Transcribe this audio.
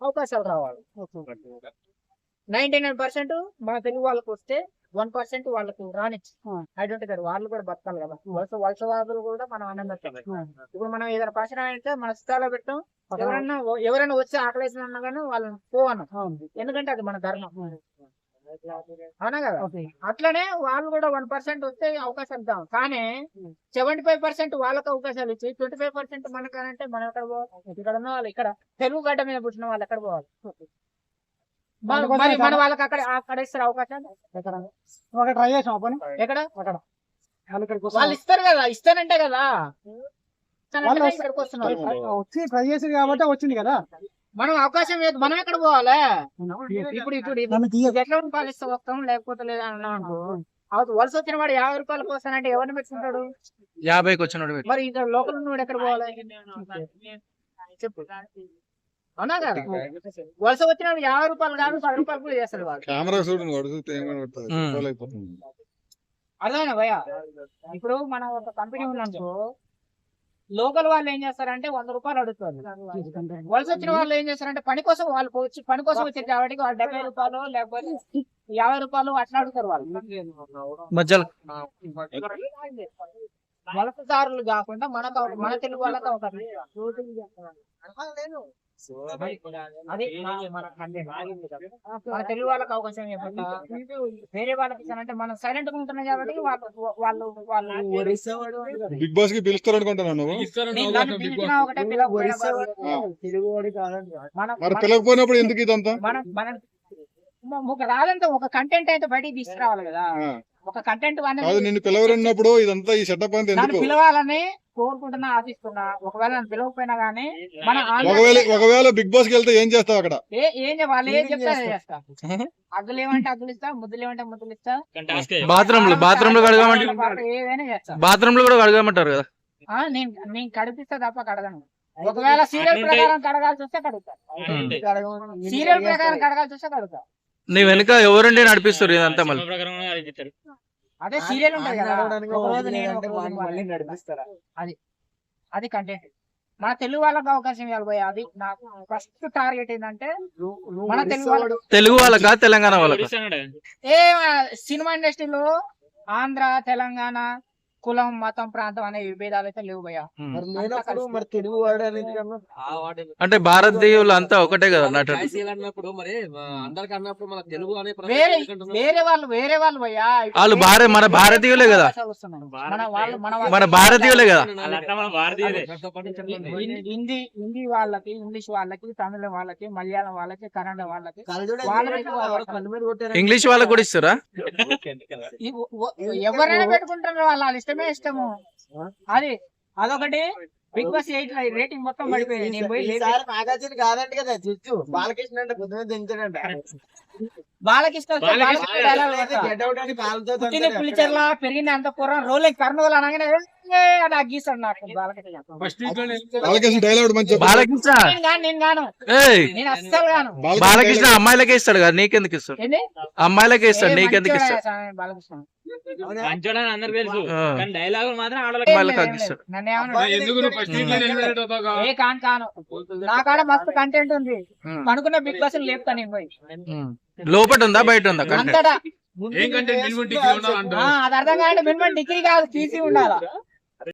అవకాశాలు రావాలి. Ninety nine percent మన తెలుగు వాళ్ళకి వస్తే వన్ పర్సెంట్ వాళ్ళకు రానిచ్చు. ఐడెంటిటీ గారు వాళ్ళు కూడా బతకాలి కదా. వలస వలసవాదులు కూడా మనం ఆనందించాలి ఇప్పుడు మనం ఏదైనా పర్సన్ అయితే మన స్థాయిలో పెట్టాం. ఎవరన్నా ఎవరైనా వచ్చి ఆకలేసిన అన్నా కానీ వాళ్ళని పోవను. ఎందుకంటే అది మన ధర్మం. అవునా కదా? అట్లనే వాళ్ళు కూడా వన్ పర్సెంట్ వస్తే అవకాశాలు ఇద్దాం. కానీ సెవెంటీ ఫైవ్ పర్సెంట్ వాళ్ళకి అవకాశాలు ఇచ్చి ట్వంటీ ఫైవ్ పర్సెంట్ మనకనంటే మనం ఎక్కడ పోవాలి? ఇక్కడ ఉన్న వాళ్ళు ఇక్కడ తెలుగు గడ్డ మీద పుట్టిన వాళ్ళు ఎక్కడ పోవాలి? మన- మరి వాళ్ళకి అక్కడ అక్కడ ఇస్తారు అవకాశాలు? ఒక ట్రై చేసాం పని? ఎక్కడ? అక్కడ. వాళ్ళు. ఇస్తారు కదా ఇస్తానంటే కదా. వచ్చి ట్రై చేసింది కాబట్టి వచ్చింది కదా. మనం అవకాశం లేదు. మనం ఎక్కడ పోవాలి? ఇప్పుడు ఇప్పుడు ఎట్లా రూపాయలు ఇస్తే వస్తాం లేకపోతే లేదా అన్నాం అనుకో. అవతల వలస వచ్చిన వాడు యాభై రూపాయలకు వస్తానంటే ఎవరిని పెట్టుకుంటాడు? యాభైకి వచ్చినోడు మరి ఇక్కడ లోకల్ నుండి ఎక్కడ పోవాలి? చెప్పు. అవునా కదా? వలస వచ్చిన వాడు యాభై రూపాయలు కాదు పది రూపాయలు కూడా చేస్తాడు వాడు. కెమెరా చూడు నువ్వు అడుగుతే ఏం కనబడుతుంది ఉమ్. ఫోన్ అయిపోతుంది. అర్థమైనా భయ ఇప్పుడు మనం ఒక కంపెనీ ఉందనుకో లోకల్ వాళ్ళు ఏం చేస్తారంటే వంద రూపాయలు అడుగుతారు. వలస వచ్చిన వాళ్ళు ఏం చేస్తారంటే పని కోసం వాళ్ళు వచ్చి పని కోసం వచ్చారు కాబట్టి వాళ్ళు డెబ్బై రూపాయలు లేకపోతే యాభై రూపాయలు అట్లా అడుగుతారు వాళ్ళు. మధ్యలో వలసదారులు కాకుండా ఒక- మన తెలుగు వాళ్ళకి ఒక అది మన- మన. మన తెలుగు వాళ్ళకి అవకాశం ఇవ్వకుండా వేరే వాళ్ళకి ఇచ్చానంటే మనం సైలెంట్గా ఉంటున్నాం కాబట్టి వాళ్ళు వాళ్ళు వాళ్ళు బిగ్ బాస్కి పిలుస్తారు అనుకుంటున్నాను ఒకటే. మన- మరి మన- పిలవకపోయినప్పుడు ఎందుకు ఇదంతా? మనం మనం ఒక రాదంటే ఒక కంటెంట్ అయితే బయటికి తీసుకురావాలి కదా. ఒక కంటెంట్ నిన్ను పిలవరన్నప్పుడు ఇదంతా ఈ సెటప్ అంతా నన్ను ఎందుకు? పిలవాలని కోరుకుంటున్నా ఆశిస్తున్నా. ఒకవేళ నన్ను పిలవకపోయినా గానీ మన ఒకవేళ ఒకవేళ బిగ్ బాస్కి వెళ్తే ఏం చేస్తావు అక్కడ? ఏ వాళ్ళు ఏం చెప్తే చేస్తా అగ్గులు ఏమంటే అగ్గులు ఇస్తా ముద్దులు ఏమంటే ముద్దులు ఇస్తా. బాత్రూమ్లో బాత్రూమ్లో కడగమంటే ఏదైనా చేస్తా. బాత్రూమ్లో కూడా కడగమంటారు కదా? ఆ, నేను నేను కడిపిస్తా తప్ప కడగను. ఒకవేళ సీరియల్ ప్రకారం కడగాల్సి వస్తే కడుగుతా. సీరియల్ ప్రకారం కడగాల్సి వస్తే కడుగుతా. నీ వెనుక ఎవరుండి నడిపిస్తారు ఇదంతా మళ్ళీ? అదే సీరియల్ ఉంటది కదా ఒక రోజు నేను ఒక రోజు వాళ్ళు. అది అది కంటెంట్ మన తెలుగు వాళ్ళకి అవకాశం ఇవ్వాలి పోయి అది నాకు ఫస్ట్ టార్గెట్ ఏంటంటే మన తెలుగు వాళ్ళకి తెలుగు వాళ్ళకా తెలంగాణ వాళ్ళకా? ఏ సినిమా ఇండస్ట్రీలో ఆంధ్ర తెలంగాణ కులం మతం ప్రాంతం అనే విభేదాలు అయితే లేవు మరి మరి తెలుగు అంటే భారతీయులు అంతా ఒకటే కదా అన్నప్పుడు మరి ఆ, అందరికి అన్నప్పుడు మన తెలుగు అనే ప్రశ్న వేరే వాళ్ళు వేరే వాళ్ళు భయ్యా. వాళ్ళు భార మన భారతీయులే కదా. మన భారతీయులే. కదా. హిందీ- హిందీ వాళ్ళకి ఇంగ్లీష్ వాళ్ళకి తమిళ వాళ్ళకి మలయాళం వాళ్ళకి కన్నడ వాళ్ళకి. ఇంగ్లీష్ వాళ్ళకి కూడా ఇస్తారా? ఎవరైనా పెట్టుకుంటారు వాళ్ళ వాళ్ళ ఇష్టమే ఇష్టము. అది అదొకటి. బిగ్ బాస్ ఎయిట్ రేటింగ్ మొత్తం పడిపోయింది నేను పోయి లేదు ఈసారి నాగార్జున కాదంట కదా చుచ్చు బాలకృష్ణ అంటే పొద్దున దించాడంట. బాలకృష్ణ పుట్టిన. పిలిచర్లా పెరిగిన అంత పూర్వం రోలింగ్ కర్నూలు అనగానే ఏ అని అగ్గీస్తాడు నాకు. బాలకృష్ణ బాలకృష్ణ డైలాగ్ మంచి చెప్పు. బాలకృష్ణ! నేను గాను నేను గాను. ఏయ్! నేను అస్సలు గాను. బాలకృష్ణ అమ్మాయిలకే ఇస్తాడు కదా నీకెందుకు ఇస్తాడు? అమ్మాయిలకే ఇస్తాడు నీకెందుకు ఇస్తాడు? బాలకృష్ణ? అందరు తెలుసు ఆ. కానీ డైలాగులు మాత్రం ఏం ఆడవాళ్ళకి వాళ్ళకి లేదు, ఏం అగ్గిస్తాడు. లేదు. నన్ను ఏమన్నా అబ్బాయి ఎందుకు నువ్వు first దగ్గర ఇంట్లో eliminate అవుతావు? ఏ కాను కాను నా కాడ మస్తు కంటెంట్ ఉంది. అనుకున్న బిగ్ బాస్ లేపుతా నేను పోయి ఉమ్. లోపట ఉందా బయట ఉందా అంతటా అది అర్థం కాదంటే మినిమం డిగ్రీ కాదు తీసి ఉండాలా